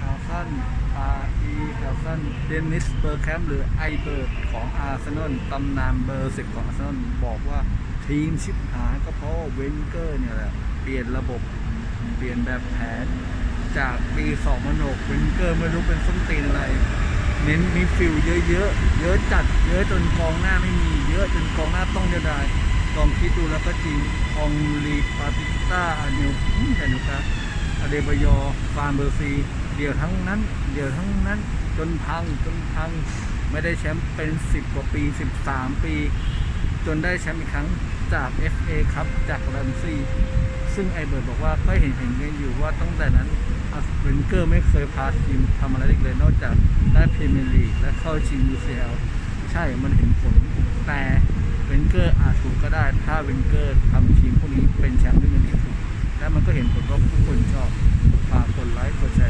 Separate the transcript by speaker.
Speaker 1: คาสันอาอีคาสันเดนิสเบอร์แคมป์หรือไอเบิร์ดของอาร์เซนอลตำนานเบอร์สิบของอาร์เซนอลบอกว่าทีมชิบหายก็เพราะเวนเกอร์เนี่ยแหละเปลี่ยนระบบเปลี่ยนแบบแผน จากปี2มัน6เวนเกอร์ไม่รู้เป็นส้นตีนอะไร เน้นมีฟิลเยอะๆ เยอะจัด เยอะจนกองหน้าไม่มี เยอะจนกองหน้าต้องเดียวดายลองคิดดูแล้วก็จริงองลีปาติต้าอานิวอืมแต่นุครับอเดบยอฟานเบอร์ซี เดี๋ยวทั้งนั้น เดี๋ยวทั้งนั้น จนพังจนพังไม่ได้แชมป์เป็น 10 กว่าปี 13 ปี จนได้แชมป์อีกครั้งจาก FA ครับจากแรมซี่ซึ่งไอเบิร์ดบอกว่าก็เห็นเห็นกันอยู่ว่าตั้งแต่นั้นอัสเวนเกอร์ไม่เคยพาทีมทำอะไรอีกเลยนอกจากได้พรีเมียร์ลีกและเข้าชิง UCL ใช่มันเห็นผลแต่เวนเกอร์อาจถูกก็ได้ ถ้าเวนเกอร์ทำทีมพวกนี้เป็นแชมป์ด้วยเงินที่ถูกและมันก็เห็นผลว่าผู้คนชอบฝากกดไลค์กดแชร์